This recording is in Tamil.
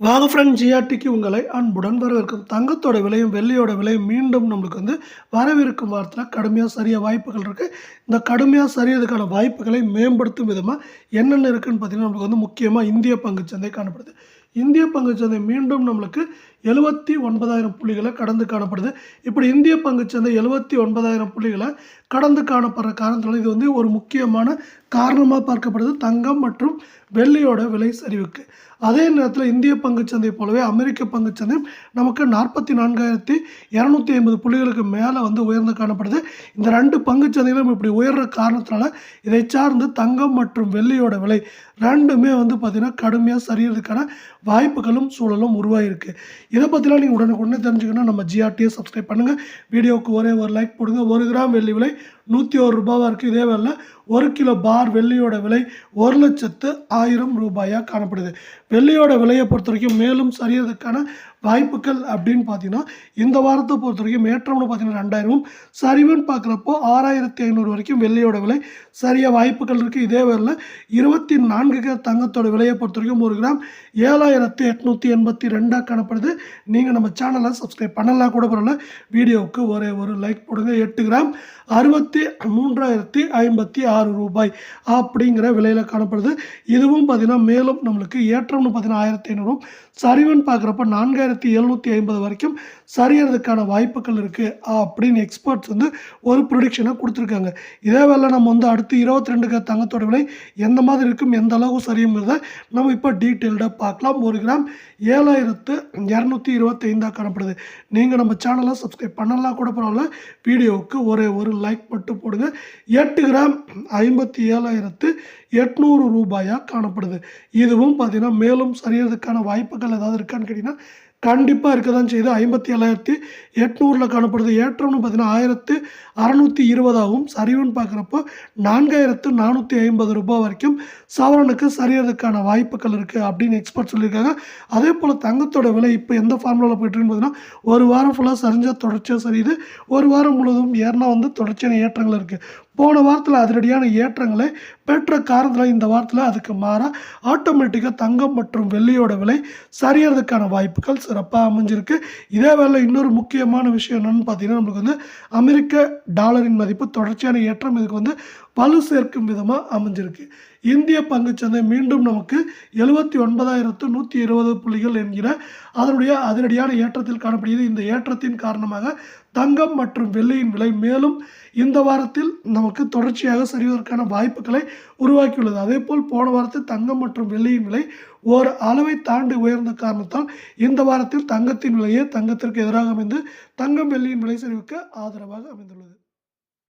வாங்க ஃப்ரெண்ட் ஜிஆர்டிக்கு உங்களை அன்புடன் வரவேற்கும். தங்கத்தோட விலையும் வெள்ளியோட விலையும் மீண்டும் நம்மளுக்கு வந்து வரவிருக்கும் வாரத்தில் கடுமையாக சரிய வாய்ப்புகள் இருக்குது இந்த கடுமையாக சரியதுக்கான வாய்ப்புகளை மேம்படுத்தும் விதமாக என்னென்ன இருக்குன்னு பார்த்தீங்கன்னா நம்மளுக்கு வந்து முக்கியமாக இந்திய பங்கு சந்தை காணப்படுது. இந்திய பங்குச்சந்தை மீண்டும் நம்மளுக்கு எழுபத்தி ஒன்பதாயிரம் புள்ளிகளை கடந்து காணப்படுது. இப்படி இந்திய பங்குச்சந்தை எழுபத்தி ஒன்பதாயிரம் புள்ளிகளை கடந்து காணப்படுற காரணத்தினால இது வந்து ஒரு முக்கியமான காரணமாக பார்க்கப்படுது. தங்கம் மற்றும் வெள்ளியோட விலை சரிவுக்கு. அதே நேரத்தில் இந்திய பங்குச்சந்தை போலவே அமெரிக்க பங்குச்சந்தையும் நமக்கு நாற்பத்தி நான்காயிரத்தி இரநூத்தி ஐம்பது புள்ளிகளுக்கு மேலே வந்து உயர்ந்து காணப்படுது. இந்த ரெண்டு பங்குச்சந்தைகளும் இப்படி உயர்ற காரணத்தினால இதை சார்ந்து தங்கம் மற்றும் வெள்ளியோட விலை ரெண்டுமே வந்து பார்த்திங்கன்னா கடுமையாக சரியறதுக்கான வாய்ப்புகளும் சூழலும் உருவாகிருக்கு இதை பற்றிலாம் நீங்கள் உடனுக்குடனே தெரிஞ்சுக்கணும். நம்ம ஜிஆர்டியை சப்ஸ்கிரைப் பண்ணுங்கள் வீடியோவுக்கு ஒரே ஒரு லைக் போடுங்க. ஒரு கிராம் வெள்ளி விலை நூற்றி ஒரு ரூபாவாக இருக்குது இதே வேலை ஒரு கிலோ பார் வெள்ளியோட விலை ஒரு லட்சத்து ஆயிரம் ரூபாயாக காணப்படுது. வெள்ளியோட விலையை பொறுத்த வரைக்கும் மேலும் சரியறதுக்கான வாய்ப்புகள் அப்படின்னு பார்த்தீங்கன்னா இந்த வாரத்தை பொறுத்த வரைக்கும் ஏற்றம்னு பார்த்தீங்கன்னா ரெண்டாயிரமும் சரிவுன்னு பார்க்குறப்போ ஆறாயிரத்தி ஐநூறு வரைக்கும் வெள்ளியோட விலை. சரியாக வாய்ப்புகள் இருக்குது இதே வரையில் இருபத்தி நான்கு தங்கத்தோட விலையை பொறுத்த வரைக்கும் ஒரு கிராம் ஏழாயிரத்தி எட்நூற்றி எண்பத்தி ரெண்டாக காணப்படுது. நீங்கள் நம்ம சேனலை சப்ஸ்கிரைப் பண்ணலாம் கூட பரவாயில்ல. வீடியோவுக்கு ஒரே ஒரு லைக் போடுங்க. எட்டு கிராம் அறுபத்தி மூன்றாயிரத்தி ஐம்பத்தி ஆறு ரூபாய் அப்படிங்கிற விலையில் காணப்படுது. இதுவும் பார்த்தீங்கன்னா மேலும் நம்மளுக்கு ஏற்றம்னு பார்த்தீங்கன்னா ஆயிரத்தி ஐநூறும் சரிவுன்னு பார்க்குறப்ப நான்காயிரத்தி எழுநூற்றி ஐம்பது வரைக்கும் சரியறதுக்கான வாய்ப்புகள் இருக்குது அப்படின்னு எக்ஸ்பர்ட்ஸ் வந்து ஒரு ப்ரொடிக்ஷனை கொடுத்துருக்காங்க. இதே வேலை நம்ம வந்து அடுத்து இருபத்தி ரெண்டுக்கு தங்கத்தோட விலை எந்த மாதிரி இருக்கும் எந்த அளவுக்கு சரியுங்கிறத நம்ம இப்போ டீட்டெயில்டாக பார்க்கலாம். ஒரு கிராம் ஏழாயிரத்து இரநூத்தி இருபத்தைந்தாக காணப்படுது. நீங்கள் நம்ம சேனலை சப்ஸ்கிரைப் பண்ணலாம் கூட பரவாயில்ல. வீடியோவுக்கு ஒரே ஒரு லைக் மட்டும் போடுங்க. எட்டு கிராம் ஐம்பத்தி ஏழாயிரத்து எட்நூறு ரூபாயாக காணப்படுது. இதுவும் பார்த்தீங்கன்னா மேலும் சரியறதுக்கான வாய்ப்புகள் ஏதாவது இருக்கான்னு கேட்டிங்கன்னா கண்டிப்பாக இருக்க தான் செய்யுது. ஐம்பத்தி ஏழாயிரத்தி எட்நூறில் காணப்படுது. ஏற்றம்னு பார்த்தீங்கன்னா ஆயிரத்து அறநூற்றி இருபதாகவும் சரிவுன்னு பார்க்குறப்போ நான்காயிரத்து நானூற்றி ஐம்பது ரூபாய் வரைக்கும் சவரனுக்கு சரியறதுக்கான வாய்ப்புகள் இருக்குது அப்படின்னு எக்ஸ்பர்ட் சொல்லியிருக்காங்க. அதே போல் தங்கத்தோட விலை இப்போ எந்த ஃபார்முலாவில் போயிட்டுருக்குன்னு பார்த்தீங்கன்னா ஒரு வாரம் ஃபுல்லாக சரிஞ்சால் தொடர்ச்சியாக சரியுது. ஒரு வாரம் முழுவதும் ஏறினா வந்து தொடர்ச்சியான ஏற்றங்கள் இருக்குது போன வாரத்தில் அதிரடியான ஏற்றங்களை பெற்ற காரணத்தில் இந்த வாரத்தில் அதுக்கு மாறாக ஆட்டோமேட்டிக்காக தங்கம் மற்றும் வெள்ளியோட விலை சரியறதுக்கான வாய்ப்புகள் சிறப்பாக அமைஞ்சிருக்கு. இதே வேலை இன்னொரு முக்கியமான விஷயம் என்னென்னு பார்த்தீங்கன்னா நம்மளுக்கு வந்து அமெரிக்க டாலரின் மதிப்பு தொடர்ச்சியான ஏற்றம். இதுக்கு வந்து பழு சேர்க்கும் விதமாக அமைஞ்சிருக்கு. இந்திய பங்குச்சந்தை மீண்டும் நமக்கு எழுபத்தி ஒன்பதாயிரத்து நூற்றி இருபது புள்ளிகள் என்கிற அதனுடைய அதிரடியான ஏற்றத்தில் காணப்படுகிறது. இந்த ஏற்றத்தின் காரணமாக தங்கம் மற்றும் வெள்ளியின் விலை மேலும் இந்த வாரத்தில் நமக்கு தொடர்ச்சியாக சரிவதற்கான வாய்ப்புகளை உருவாக்கியுள்ளது. அதே போல் போன வாரத்தில் தங்கம் மற்றும் வெள்ளியின் விலை ஓர் அளவை தாண்டி உயர்ந்த காரணத்தால் இந்த வாரத்தில் தங்கத்தின் விலையே தங்கத்திற்கு எதிராக அமைந்து தங்கம் வெள்ளியின் விலை சரிவுக்கு ஆதரவாக அமைந்துள்ளது.